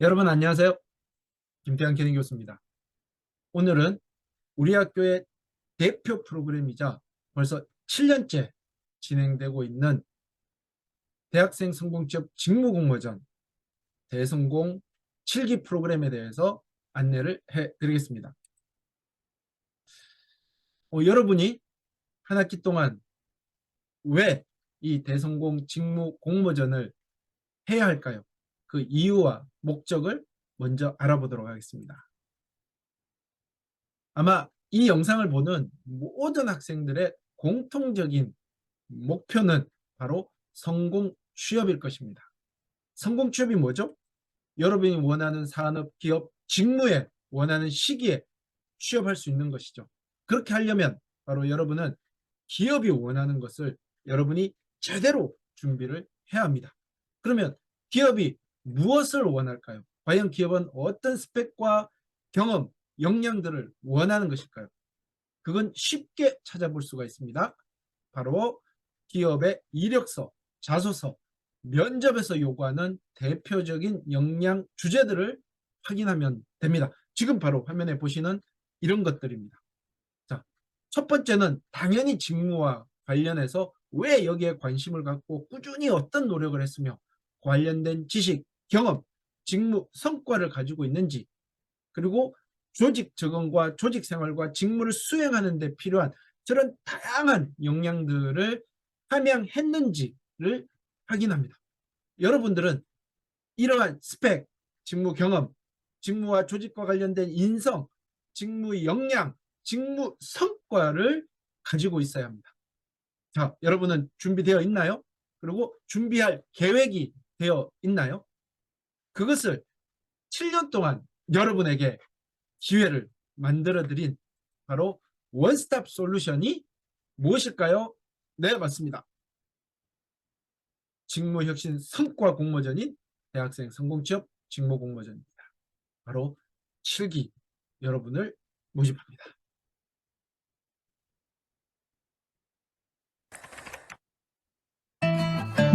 여러분 안녕하세요. 김태환 교장 교수입니다. 오늘은 우리 학교의 대표 프로그램이자 벌써 7년째 진행되고 있는 대학생 성공취업 직무공모전 대성공 7기 프로그램에 대해서 안내를 해드리겠습니다. 어, 여러분이 한 학기 동안 왜 이 대성공 직무 공모전을 해야 할까요? 그 이유와 목적을 먼저 알아보도록 하겠습니다. 아마 이 영상을 보는 모든 학생들의 공통적인 목표는 바로 성공 취업일 것입니다. 성공 취업이 뭐죠? 여러분이 원하는 산업, 기업, 직무에 원하는 시기에 취업할 수 있는 것이죠. 그렇게 하려면 바로 여러분은 기업이 원하는 것을 여러분이 제대로 준비를 해야 합니다. 그러면 기업이 무엇을 원할까요? 과연 기업은 어떤 스펙과 경험, 역량들을 원하는 것일까요? 그건 쉽게 찾아볼 수가 있습니다. 바로 기업의 이력서, 자소서, 면접에서 요구하는 대표적인 역량 주제들을 확인하면 됩니다. 지금 바로 화면에 보시는 이런 것들입니다. 자, 첫 번째는 당연히 직무와 관련해서 왜 여기에 관심을 갖고 꾸준히 어떤 노력을 했으며 관련된 지식, 경험, 직무, 성과를 가지고 있는지 그리고 조직 적응과 조직 생활과 직무를 수행하는 데 필요한 저런 다양한 역량들을 함양했는지를 확인합니다. 여러분들은 이러한 스펙, 직무 경험, 직무와 조직과 관련된 인성, 직무 역량, 직무 성과를 가지고 있어야 합니다. 자, 여러분은 준비되어 있나요? 그리고 준비할 계획이 되어 있나요? 그것을 7년 동안 여러분에게 기회를 만들어 드린 바로 원스톱 솔루션이 무엇일까요? 네, 맞습니다. 직무혁신 성과 공모전인 대학생 성공취업 직무 공모전입니다. 바로 7기 여러분을 모집합니다.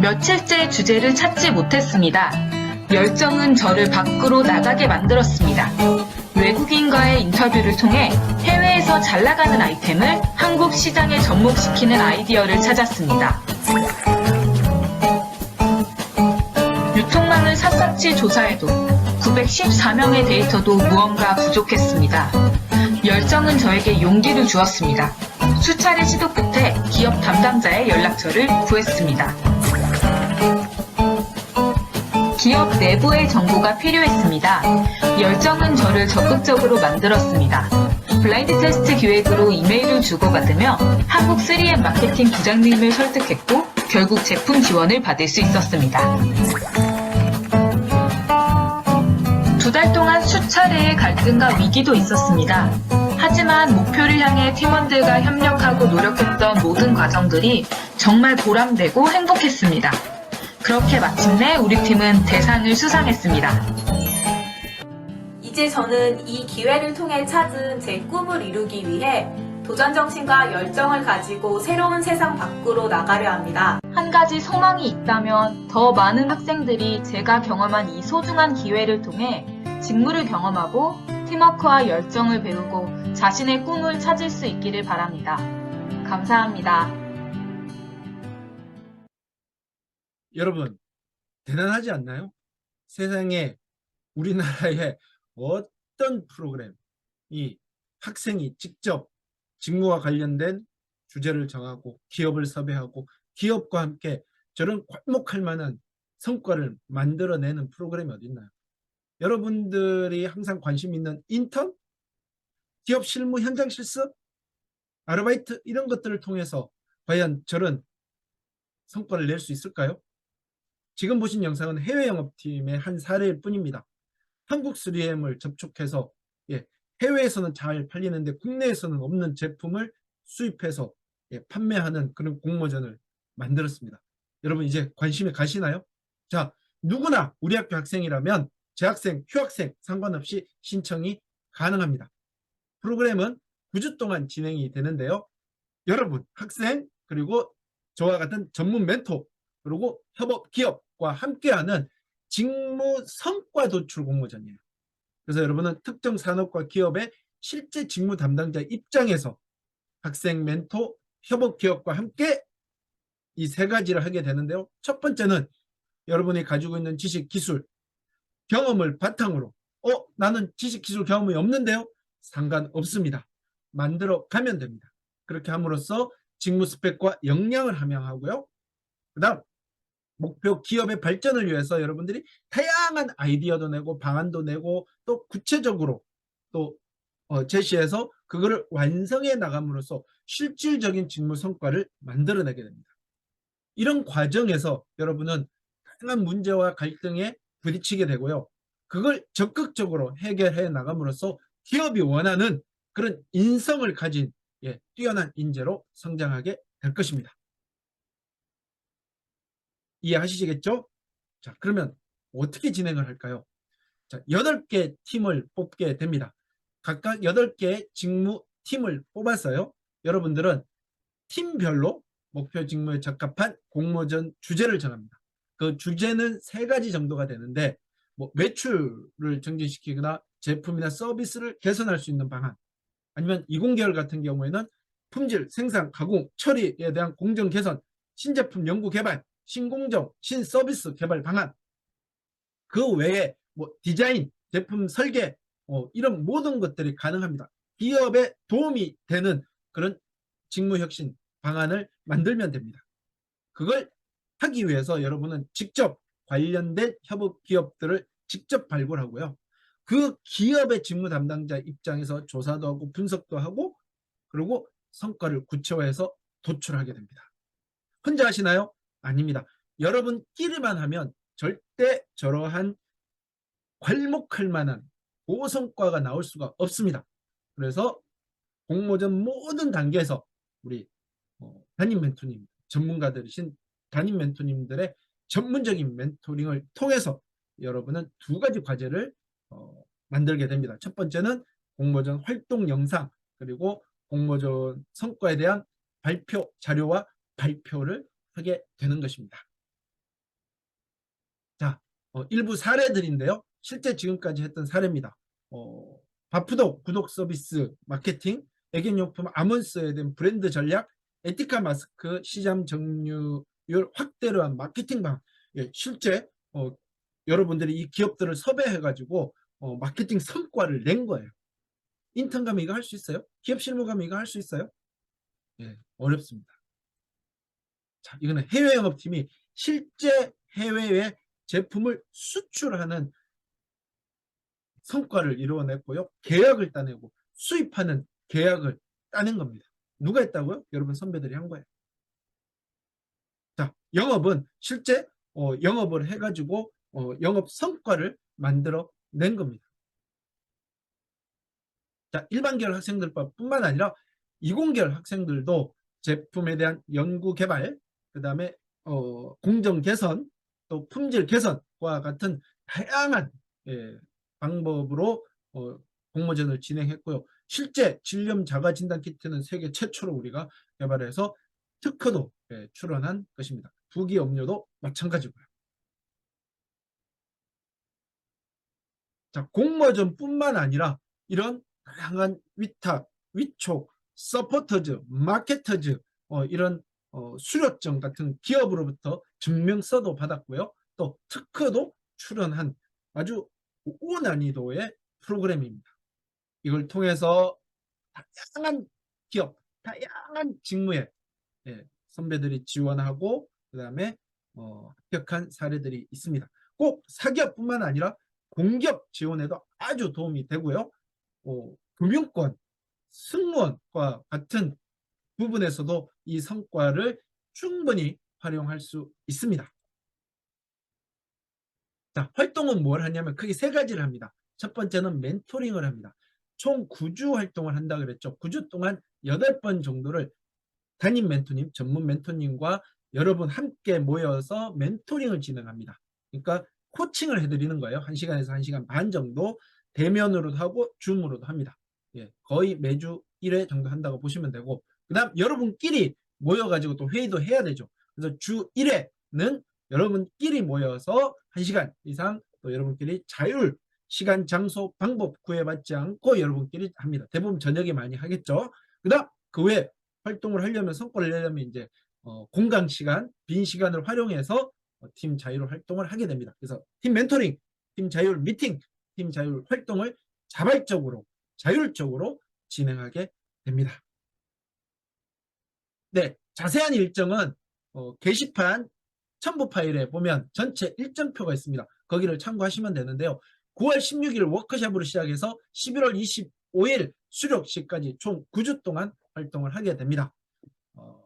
며칠째 주제를 찾지 못했습니다. 열정은 저를 밖으로 나가게 만들었습니다. 외국인과의 인터뷰를 통해 해외에서 잘 나가는 아이템을 한국 시장에 접목시키는 아이디어를 찾았습니다. 유통망을 샅샅이 조사해도 914명의 데이터도 무언가 부족했습니다. 열정은 저에게 용기를 주었습니다. 수차례 시도 끝에 기업 담당자의 연락처를 구했습니다. 기업 내부의 정보가 필요했습니다. 열정은 저를 적극적으로 만들었습니다. 블라인드 테스트 기획으로 이메일을 주고받으며 한국 3M 마케팅 부장님을 설득했고 결국 제품 지원을 받을 수 있었습니다. 두 달 동안 수차례의 갈등과 위기도 있었습니다. 하지만 목표를 향해 팀원들과 협력하고 노력했던 모든 과정들이 정말 보람되고 행복했습니다. 그렇게 마침내 우리 팀은 대상을 수상했습니다. 이제 저는 이 기회를 통해 찾은 제 꿈을 이루기 위해 도전 정신과 열정을 가지고 새로운 세상 밖으로 나가려 합니다. 한 가지 소망이 있다면 더 많은 학생들이 제가 경험한 이 소중한 기회를 통해 직무를 경험하고 팀워크와 열정을 배우고 자신의 꿈을 찾을 수 있기를 바랍니다. 감사합니다. 여러분 대단하지 않나요? 세상에 우리나라의 어떤 프로그램 이 학생이 직접 직무와 관련된 주제를 정하고 기업을 섭외하고 기업과 함께 저런 괄목할 만한 성과를 만들어내는 프로그램이 어디 있나요? 여러분들이 항상 관심 있는 인턴, 기업 실무 현장 실습, 아르바이트 이런 것들을 통해서 과연 저런 성과를 낼 수 있을까요? 지금 보신 영상은 해외 영업팀의 한 사례일 뿐입니다. 한국 3M을 접촉해서 예, 해외에서는 잘 팔리는데 국내에서는 없는 제품을 수입해서 예, 판매하는 그런 공모전을 만들었습니다. 여러분 이제 관심이 가시나요? 자, 누구나 우리 학교 학생이라면 재학생, 휴학생 상관없이 신청이 가능합니다. 프로그램은 9주 동안 진행이 되는데요. 여러분, 학생, 그리고 저와 같은 전문 멘토, 그리고 협업 기업과 함께하는 직무 성과 도출 공모전이에요. 그래서 여러분은 특정 산업과 기업의 실제 직무 담당자 입장에서 학생, 멘토, 협업 기업과 함께 이 세 가지를 하게 되는데요. 첫 번째는 여러분이 가지고 있는 지식, 기술, 경험을 바탕으로 어, 나는 지식, 기술, 경험이 없는데요. 상관없습니다. 만들어 가면 됩니다. 그렇게 함으로써 직무 스펙과 역량을 함양하고요. 그 다음 목표 기업의 발전을 위해서 여러분들이 다양한 아이디어도 내고 방안도 내고 또 구체적으로 또 어, 제시해서 그거를 완성해 나감으로써 실질적인 직무 성과를 만들어내게 됩니다. 이런 과정에서 여러분은 다양한 문제와 갈등에 부딪히게 되고요. 그걸 적극적으로 해결해 나감으로써 기업이 원하는 그런 인성을 가진 예, 뛰어난 인재로 성장하게 될 것입니다. 이해하시겠죠? 자, 그러면 어떻게 진행을 할까요? 자, 8개 팀을 뽑게 됩니다. 각각 8개의 직무 팀을 뽑았어요. 여러분들은 팀별로 목표 직무에 적합한 공모전 주제를 정합니다. 그 주제는 세 가지 정도가 되는데 뭐 매출을 증진시키거나 제품이나 서비스를 개선할 수 있는 방안 아니면 이공계열 같은 경우에는 품질, 생산, 가공, 처리에 대한 공정 개선, 신제품 연구 개발, 신공정, 신서비스 개발 방안 그 외에 뭐 디자인, 제품 설계 어, 이런 모든 것들이 가능합니다. 기업에 도움이 되는 그런 직무혁신 방안을 만들면 됩니다. 그걸 하기 위해서 여러분은 직접 관련된 협업 기업들을 직접 발굴하고요. 그 기업의 직무 담당자 입장에서 조사도 하고 분석도 하고 그리고 성과를 구체화해서 도출하게 됩니다. 혼자 하시나요? 아닙니다. 여러분끼리만 하면 절대 저러한 괄목할 만한 고성과가 나올 수가 없습니다. 그래서 공모전 모든 단계에서 우리 어, 담임 멘토님, 전문가들이신 담임 멘토님들의 전문적인 멘토링을 통해서 여러분은 두 가지 과제를 어, 만들게 됩니다. 첫 번째는 공모전 활동 영상 그리고 공모전 성과에 대한 발표 자료와 발표를 하게 되는 것입니다. 자, 어, 일부 사례들인데요. 실제 지금까지 했던 사례입니다. 어, 바프도 구독 서비스 마케팅, 애견용품 아몬스에 대한 브랜드 전략, 에티카 마스크 시장 점유율 확대를 한 마케팅 방. 예, 실제 어, 여러분들이 이 기업들을 섭외해가지고 어, 마케팅 성과를 낸 거예요. 인턴 가면 이거 할 수 있어요? 기업 실무 가면 이거 할 수 있어요? 예, 어렵습니다. 자, 이거는 해외 영업팀이 실제 해외에 제품을 수출하는 성과를 이루어냈고요. 계약을 따내고 수입하는 계약을 따낸 겁니다. 누가 했다고요? 여러분 선배들이 한 거예요. 자, 영업은 실제 어, 영업을 해가지고 어, 영업 성과를 만들어 낸 겁니다. 자, 일반 계열 학생들 뿐만 아니라 이공계열 학생들도 제품에 대한 연구 개발, 그 다음에 어, 공정 개선, 또 품질 개선과 같은 다양한 예, 방법으로 어, 공모전을 진행했고요. 실제 질염 자가 진단 키트는 세계 최초로 우리가 개발해서 특허도 예, 출원한 것입니다. 부기 음료도 마찬가지고요. 자, 공모전뿐만 아니라 이런 다양한 위탁, 위촉, 서포터즈, 마케터즈 어, 이런 어, 수료증 같은 기업으로부터 증명서도 받았고요. 또 특허도 출원한 아주 고난이도의 프로그램입니다. 이걸 통해서 다양한 기업, 다양한 직무에 예, 선배들이 지원하고 그 다음에 어, 합격한 사례들이 있습니다. 꼭 사기업뿐만 아니라 공기업 지원에도 아주 도움이 되고요. 어, 금융권, 승무원과 같은 부분에서도 이 성과를 충분히 활용할 수 있습니다. 자, 활동은 뭘 하냐면 크게 세 가지를 합니다. 첫 번째는 멘토링을 합니다. 총 9주 활동을 한다 그랬죠. 9주 동안 8번 정도를 담임 멘토님, 전문 멘토님과 여러분 함께 모여서 멘토링을 진행합니다. 그러니까 코칭을 해드리는 거예요. 1시간에서 1시간 반 정도 대면으로도 하고 줌으로도 합니다. 예, 거의 매주 1회 정도 한다고 보시면 되고 그 다음 여러분끼리 모여가지고 또 회의도 해야 되죠. 그래서 주 1회는 여러분끼리 모여서 1시간 이상 또 여러분끼리 자율 시간, 장소, 방법 구애받지 않고 여러분끼리 합니다. 대부분 저녁에 많이 하겠죠. 그 다음 그 외에 활동을 하려면 성과를 내려면 이제 어, 공강 시간, 빈 시간을 활용해서 어, 팀 자율 활동을 하게 됩니다. 그래서 팀 멘토링, 팀 자율 미팅, 팀 자율 활동을 자발적으로 자율적으로 진행하게 됩니다. 네, 자세한 일정은 어, 게시판 첨부 파일에 보면 전체 일정표가 있습니다. 거기를 참고하시면 되는데요. 9월 16일 워크숍으로 시작해서 11월 25일 수료식까지 총 9주 동안 활동을 하게 됩니다. 어,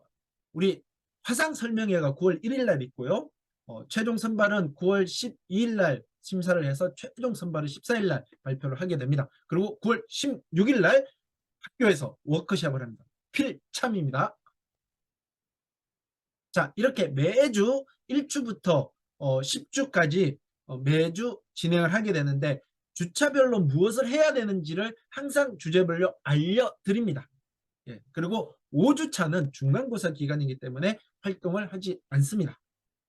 우리 화상 설명회가 9월 1일 날 있고요. 어, 최종 선발은 9월 12일 날 심사를 해서 최종 선발은 14일 날 발표를 하게 됩니다. 그리고 9월 16일 날 학교에서 워크숍을 합니다. 필참입니다. 자, 이렇게 매주 1주부터 어, 10주까지 어, 매주 진행을 하게 되는데 주차별로 무엇을 해야 되는지를 항상 주제별로 알려드립니다. 예, 그리고 5주차는 중간고사 기간이기 때문에 활동을 하지 않습니다.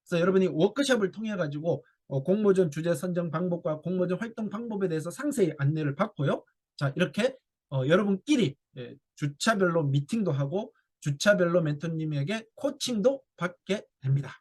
그래서 여러분이 워크숍을 통해 가지고 어, 공모전 주제 선정 방법과 공모전 활동 방법에 대해서 상세히 안내를 받고요. 자 이렇게 어, 여러분끼리 예, 주차별로 미팅도 하고 주차별로 멘토님에게 코칭도 받게 됩니다.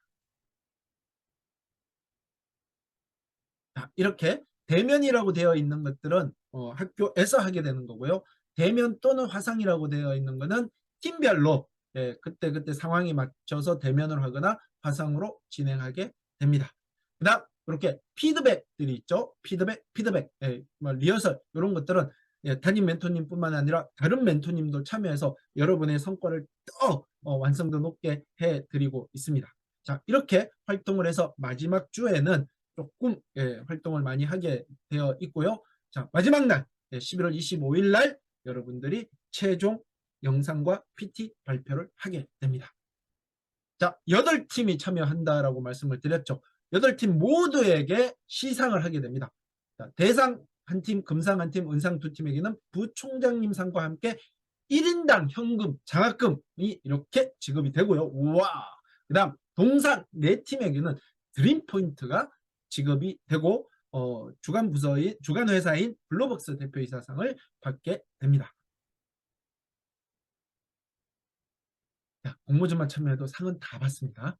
자, 이렇게 대면이라고 되어 있는 것들은 어, 학교에서 하게 되는 거고요. 대면 또는 화상이라고 되어 있는 것은 팀별로 예, 그때 그때 상황에 맞춰서 대면을 하거나 화상으로 진행하게 됩니다. 그 다음 이렇게 피드백들이 있죠. 피드백, 피드백, 예, 뭐 리허설 이런 것들은 예, 담임 멘토님뿐만 아니라 다른 멘토님도 참여해서 여러분의 성과를 더 어, 완성도 높게 해드리고 있습니다. 자 이렇게 활동을 해서 마지막 주에는 조금 예, 활동을 많이 하게 되어 있고요. 자 마지막 날 예, 11월 25일 날 여러분들이 최종 영상과 PT 발표를 하게 됩니다. 자, 8팀이 참여한다라고 말씀을 드렸죠. 8팀 모두에게 시상을 하게 됩니다. 자, 대상 한 팀, 금상 한 팀, 은상 두 팀에게는 부총장님 상과 함께 1인당 현금, 장학금이 이렇게 지급이 되고요. 우와! 그 다음, 동상 네 팀에게는 드림 포인트가 지급이 되고, 어, 주간 부서인, 주간 회사인 블로벅스 대표이사상을 받게 됩니다. 자, 공모전만 참여해도 상은 다 받습니다.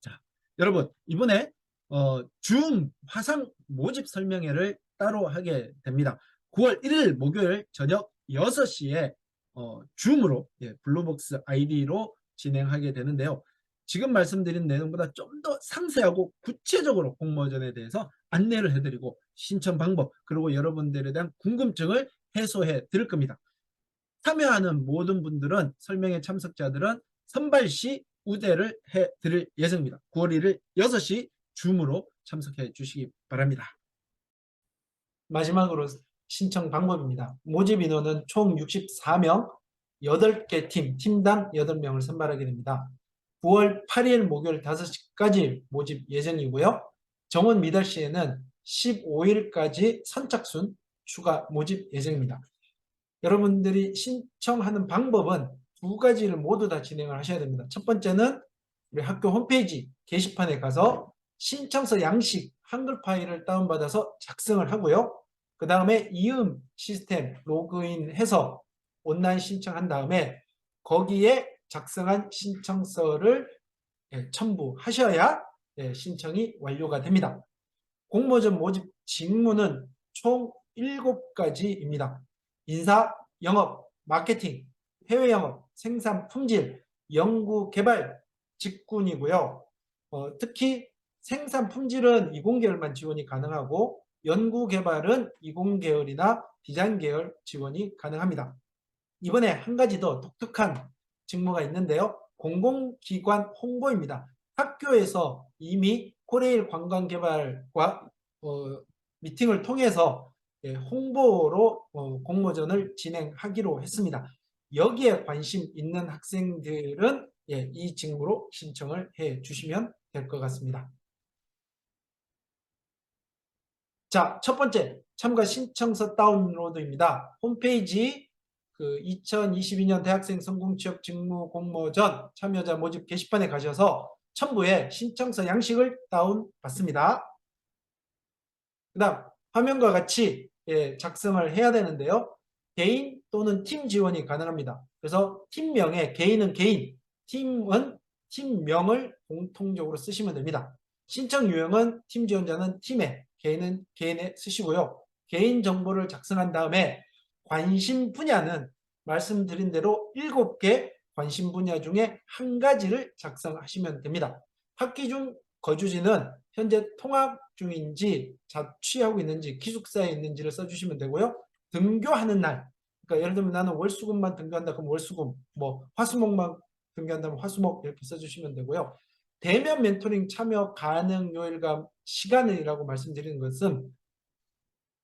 자, 여러분, 이번에 어, 줌 화상 모집 설명회를 따로 하게 됩니다. 9월 1일 목요일 저녁 6시에 어, 줌으로 예, 블루복스 아이디로 진행하게 되는데요. 지금 말씀드린 내용보다 좀 더 상세하고 구체적으로 공모전에 대해서 안내를 해드리고 신청 방법 그리고 여러분들에 대한 궁금증을 해소해 드릴 겁니다. 참여하는 모든 분들은 설명회 참석자들은 선발 시 우대를 해 드릴 예정입니다. 9월 1일 6시 줌으로 참석해 주시기 바랍니다. 마지막으로 신청 방법입니다. 모집 인원은 총 64명, 8개 팀, 팀당 8명을 선발하게 됩니다. 9월 8일 목요일 5시까지 모집 예정이고요. 정원 미달 시에는 15일까지 선착순 추가 모집 예정입니다. 여러분들이 신청하는 방법은 두 가지를 모두 다 진행을 하셔야 됩니다. 첫 번째는 우리 학교 홈페이지 게시판에 가서 신청서 양식 한글 파일을 다운받아서 작성을 하고요. 그 다음에 이음 시스템 로그인해서 온라인 신청한 다음에 거기에 작성한 신청서를 예, 첨부하셔야 예, 신청이 완료가 됩니다. 공모전 모집 직무는 총 7가지입니다. 인사, 영업, 마케팅, 해외 영업, 생산, 품질, 연구, 개발, 직군이고요. 어, 특히 생산 품질은 20계열만 지원이 가능하고 연구 개발은 20계열이나 디자인 계열 지원이 가능합니다. 이번에 한 가지 더 독특한 직무가 있는데요. 공공기관 홍보입니다. 학교에서 이미 코레일 관광개발과 어, 미팅을 통해서 예, 홍보로 어, 공모전을 진행하기로 했습니다. 여기에 관심 있는 학생들은 예, 이 직무로 신청을 해 주시면 될 것 같습니다. 자, 첫 번째 참가 신청서 다운로드입니다. 홈페이지 그 2022년 대학생 성공 취업 직무 공모전 참여자 모집 게시판에 가셔서 첨부해 신청서 양식을 다운받습니다. 그 다음 화면과 같이 예, 작성을 해야 되는데요. 개인 또는 팀 지원이 가능합니다. 그래서 팀명에 개인은 개인, 팀은 팀명을 공통적으로 쓰시면 됩니다. 신청 유형은 팀 지원자는 팀에, 개인은 개인에 쓰시고요. 개인 정보를 작성한 다음에 관심 분야는 말씀드린 대로 7개 관심 분야 중에 한 가지를 작성하시면 됩니다. 학기 중 거주지는 현재 통학 중인지 자취하고 있는지 기숙사에 있는지를 써주시면 되고요. 등교하는 날, 그러니까 예를 들면 나는 월수금만 등교한다 그럼 월수금, 뭐 화수목만 등교한다면 화수목 이렇게 써주시면 되고요. 대면 멘토링 참여 가능 요일과 시간이라고 말씀드리는 것은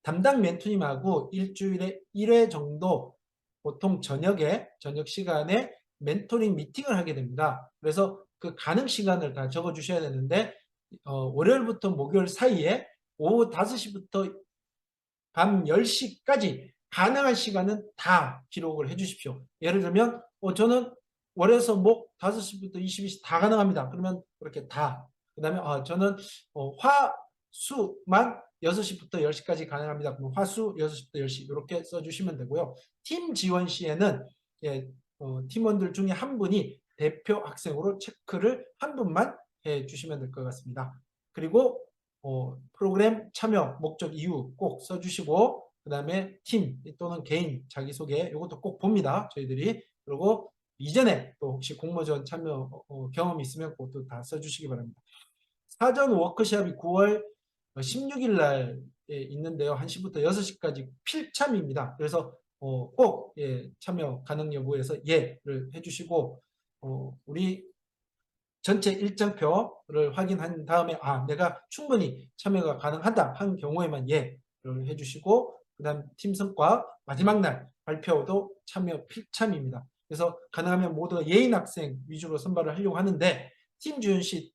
담당 멘토님하고 일주일에 1회 정도 보통 저녁에 저녁 시간에 멘토링 미팅을 하게 됩니다. 그래서 그 가능 시간을 다 적어 주셔야 되는데 어, 월요일부터 목요일 사이에 오후 5시부터 밤 10시까지 가능한 시간은 다 기록을 해 주십시오. 예를 들면 어, 저는 월에서 목 5시부터 22시 다 가능합니다. 그러면 그렇게 다. 그 다음에 아, 저는 어, 화 수만 6시부터 10시까지 가능합니다. 그럼 화수 6시부터 10시 이렇게 써주시면 되고요. 팀 지원 시에는 예, 어, 팀원들 중에 한 분이 대표 학생으로 체크를 한 분만 해 주시면 될 것 같습니다. 그리고 어, 프로그램 참여 목적 이유 꼭 써주시고 그 다음에 팀 또는 개인 자기소개 이것도 꼭 봅니다. 저희들이 그리고 이전에 또 혹시 공모전 참여 어, 경험이 있으면 그것도 다 써주시기 바랍니다. 사전 워크숍이 9월 16일 날에 있는데요. 1시부터 6시까지 필참입니다. 그래서 어, 꼭 예, 참여 가능 여부에서 예를 해주시고 어, 우리 전체 일정표를 확인한 다음에 아 내가 충분히 참여가 가능하다 한 경우에만 예를 해주시고 그 다음 팀 성과 마지막 날 발표도 참여 필참입니다. 그래서 가능하면 모두가 예인 학생 위주로 선발을 하려고 하는데 팀 지원 시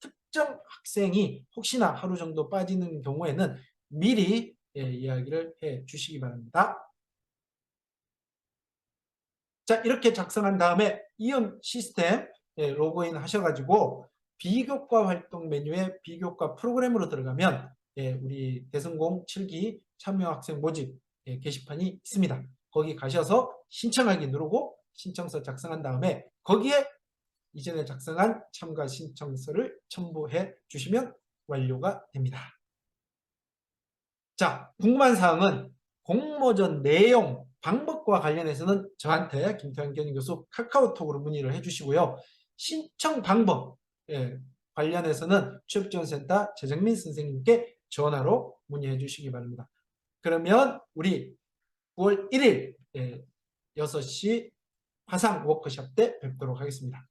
특정 학생이 혹시나 하루 정도 빠지는 경우에는 미리 예, 이야기를 해 주시기 바랍니다. 자 이렇게 작성한 다음에 이음 시스템 예, 로그인 하셔가지고 비교과 활동 메뉴에 비교과 프로그램으로 들어가면 예, 우리 대성공 7기 참여 학생 모집 예, 게시판이 있습니다. 거기 가셔서 신청하기 누르고 신청서 작성한 다음에 거기에 이전에 작성한 참가 신청서를 첨부해 주시면 완료가 됩니다. 자, 궁금한 사항은 공모전 내용, 방법과 관련해서는 저한테 김태환 교수 카카오톡으로 문의를 해주시고요. 신청 방법 예, 관련해서는 취업지원센터 재정민 선생님께 전화로 문의해 주시기 바랍니다. 그러면 우리 9월 1일 예, 6시 화상 워크숍 때 뵙도록 하겠습니다.